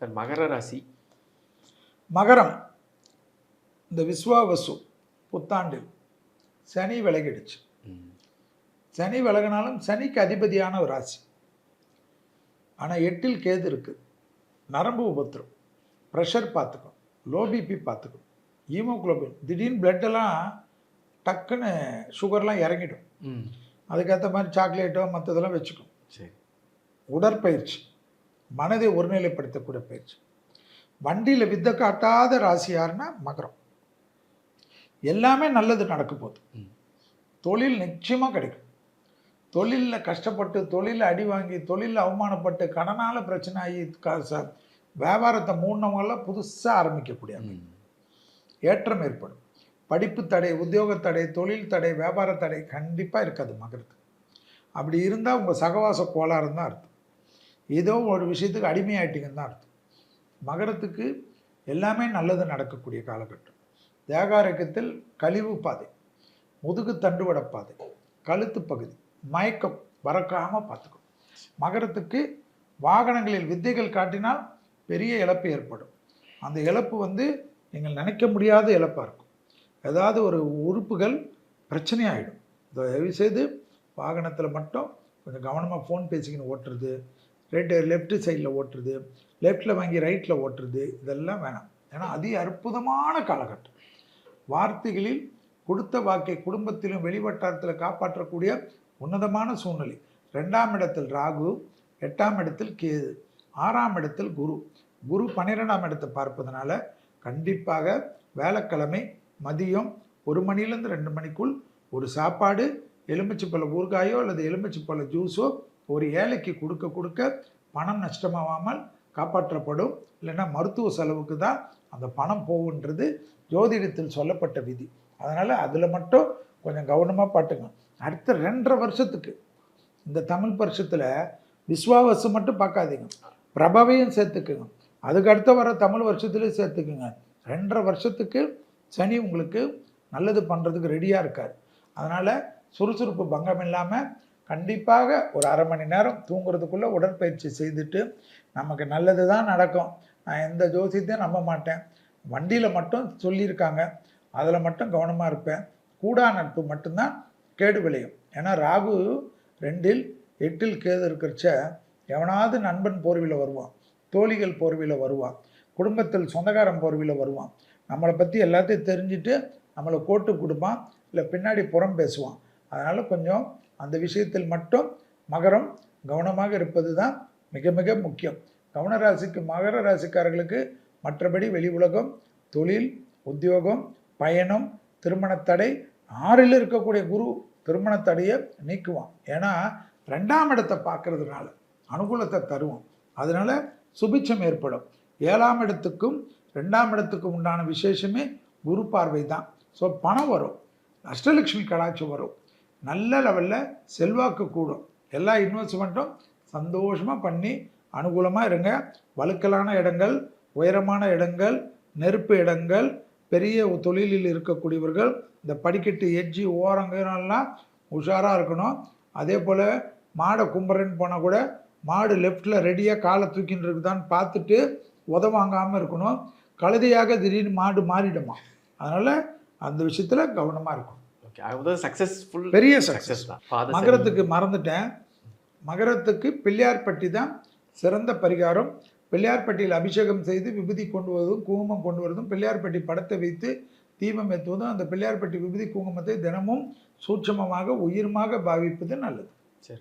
Sir மகர ராசி. மகரம் இந்த விஸ்வாவசு புத்தாண்டில் சனி விலகிடுச்சு. சனி விலகினாலும் சனிக்கு அதிபதியான ஒரு ராசி. ஆனால் எட்டில் கேது இருக்குது நரம்பு உபத்திரம். ப்ரெஷர் பார்த்துக்கும். லோ பிபி பார்த்துக்கும். ஹீமோகுளோபின். திடீர்னு பிளட்டெல்லாம் டக்குன்னு சுகர்லாம் இறங்கிடும். அதுக்கேற்ற மாதிரி சாக்லேட்டோ மற்றதெல்லாம் வச்சுக்கும். சரி. உடற்பயிற்சி. மனதை ஒருநிலைப்படுத்தக்கூடிய பயிற்சி. வண்டியில் வித்த காட்டாத ராசி யாருன்னா மகரம். எல்லாமே நல்லது நடக்க போகுது. தொழில் நிச்சயமாக கிடைக்கும். தொழிலில் கஷ்டப்பட்டு தொழிலில் அடி வாங்கி தொழிலில் அவமானப்பட்டு கடனால் பிரச்சனை ஆகி க- ச- வியாபாரத்தை மூணவங்களாம் புதுசாக ஆரம்பிக்கக்கூடிய. ஏற்றம் ஏற்படும். படிப்பு தடை உத்தியோக தடை தொழில் தடை வியாபார தடை கண்டிப்பாக இருக்காது மகரத்துக்கு. அப்படி இருந்தால் உங்கள் சகவாச கோளாறுன்னு தான் அர்த்தம். ஏதோ ஒரு விஷயத்துக்கு அடிமையாயிட்டீங்கன்னு தான் அர்த்தம். மகரத்துக்கு எல்லாமே நல்லது நடக்கக்கூடிய காலகட்டம். தேகாரக்கத்தில் கழிவு பாதை முதுகு தண்டுவட பாதை கழுத்து பகுதி மயக்கம் வறக்காமல் பார்த்துக்கும் மகரத்துக்கு வாகனங்களில் வித்தைகள் காட்டினால் பெரிய இழப்பு ஏற்படும். அந்த இழப்பு வந்து நீங்கள் நினைக்க முடியாத இழப்பாக இருக்கும். ஏதாவது ஒரு உறுப்புகள் பிரச்சனையாயிடும். தயவு செய்து வாகனத்தில் மட்டும் கொஞ்சம் கவனமாக ஃபோன் பேசிக்கின்னு ஓட்டுறது ரைட்டு லெஃப்ட் சைடில் ஓட்டுறது லெஃப்ட்டில் வாங்கி ரைட்டில் ஓட்டுறது இதெல்லாம் வேணாம். ஏன்னா அதி அற்புதமான காலகட்டம். வார்த்தைகளில் கொடுத்த வாக்கை குடும்பத்திலும் வெளிவட்டாரத்தில் காப்பாற்றக்கூடிய உன்னதமான சூழ்நிலை. ரெண்டாம் இடத்தில் ராகு எட்டாம் இடத்தில் கேது ஆறாம் இடத்தில் குரு. குரு பன்னிரெண்டாம் இடத்தை பார்ப்பதனால கண்டிப்பாக வேலைக்கிழமை மதியம் ஒரு மணிலேருந்து ரெண்டு மணிக்குள் ஒரு சாப்பாடு எலுமிச்சைப்பழ ஊறுகாயோ அல்லது எலுமிச்சைப்பழ ஜூஸோ ஒரு ஏழைக்கு கொடுக்க கொடுக்க பணம் நஷ்டமாகாமல் காப்பாற்றப்படும். இல்லைன்னா மருத்துவ செலவுக்கு தான் அந்த பணம் போகுன்றது ஜோதிடத்தில் சொல்லப்பட்ட விதி. அதனால் அதில் மட்டும் கொஞ்சம் கவனமாக பாட்டுங்க அடுத்த ரெண்டரை வருஷத்துக்கு இந்த தமிழ் வருஷத்தில் விஸ்வாவசு மட்டும் பார்க்காதீங்க. பிரபவையும் சேர்த்துக்குங்க. அதுக்கு அடுத்த வர தமிழ் வருஷத்துலேயும் சேர்த்துக்குங்க. ரெண்டரை வருஷத்துக்கு சனி உங்களுக்கு நல்லது பண்ணுறதுக்கு ரெடியாக இருக்கார். அதனால் சுறுசுறுப்பு பங்கம் இல்லாமல் கண்டிப்பாக ஒரு அரை மணி நேரம் தூங்குறதுக்குள்ளே உடற்பயிற்சி செய்துட்டு நமக்கு நல்லது தான் நடக்கும். நான் எந்த ஜோசியத்தையும் நம்ப மாட்டேன். வண்டியில் மட்டும் சொல்லியிருக்காங்க. அதில் மட்டும் கவனமாக இருப்பேன். கூடா நட்பு மட்டும்தான் கேடு விளையும். ஏன்னா ராகு ரெண்டில் எட்டில் கேது இருக்கிறச்ச எவனாவது நண்பன் போர்வியில் வருவான். தோழிகள் போர்வியில் வருவான். குடும்பத்தில் சொந்தக்காரன் போர்வியில் வருவான். நம்மளை பற்றி எல்லாத்தையும் தெரிஞ்சுட்டு நம்மளை கோட்டு கொடுப்பான். இல்லை பின்னாடி புறம் பேசுவான். அதனால் கொஞ்சம் அந்த விஷயத்தில் மட்டும் மகரம் கவனமாக இருப்பது தான் மிக மிக முக்கியம். கவன ராசிக்கு மகர ராசிக்காரர்களுக்கு மற்றபடி வெளி உலகம் தொழில் உத்தியோகம் பயணம் திருமணத்தடை ஆறில் இருக்கக்கூடிய குரு திருமணத்தடையை நீக்குவான். ஏன்னா ரெண்டாம் இடத்தை பார்க்கறதுனால அனுகூலத்தை தருவோம் அதனால சுபிச்சம் ஏற்படும். ஏழாம் இடத்துக்கும் ரெண்டாம் இடத்துக்கும் உண்டான விசேஷமே குரு பார்வை தான் ஸோ பணம் வரும். அஷ்டலட்சுமி கடாட்சம் வரும். நல்ல லெவலில் செல்வாக்கு கூடும். எல்லா இன்வெஸ்ட்மெண்ட்டும் சந்தோஷமாக பண்ணி அனுகூலமாக இருங்க. வழுக்கலான இடங்கள் உயரமான இடங்கள் நெருப்பு இடங்கள் பெரிய தொழிலில் இருக்கக்கூடியவர்கள் இந்த படிக்கட்டு எட்ஜி ஓரங்கெல்லாம் உஷாராக இருக்கணும். அதே போல் மாடை கும்புறேன்னு போனால் கூட மாடு லெஃப்டில் ரெடியாக காலை தூக்கின்னு இருக்குதான்னு பார்த்துட்டு உத வாங்காமல் இருக்கணும். கழுதையாக திடீர்னு மாடு மாறிடுமா? அதனால் அந்த விஷயத்தில் கவனமாக இருக்கும் அதாவது சக்ஸஸ்ஃபுல் பெரிய சக்ஸஸ் தான். மகரத்துக்கு மறந்துட்டேன். மகரத்துக்கு பிள்ளையார்பட்டி தான் சிறந்த பரிகாரம். பிள்ளையார்பட்டியில் அபிஷேகம் செய்து விபூதி கொண்டு வருவதும் குங்குமம் கொண்டு வருவதும் பிள்ளையார்பட்டி படத்தை வைத்து தீபம் ஏற்றுவதும் அந்த பிள்ளையார்பட்டி விபூதி குங்குமத்தை தினமும் சூட்சமமாக உயிர்மாக பாவிப்பது நல்லது.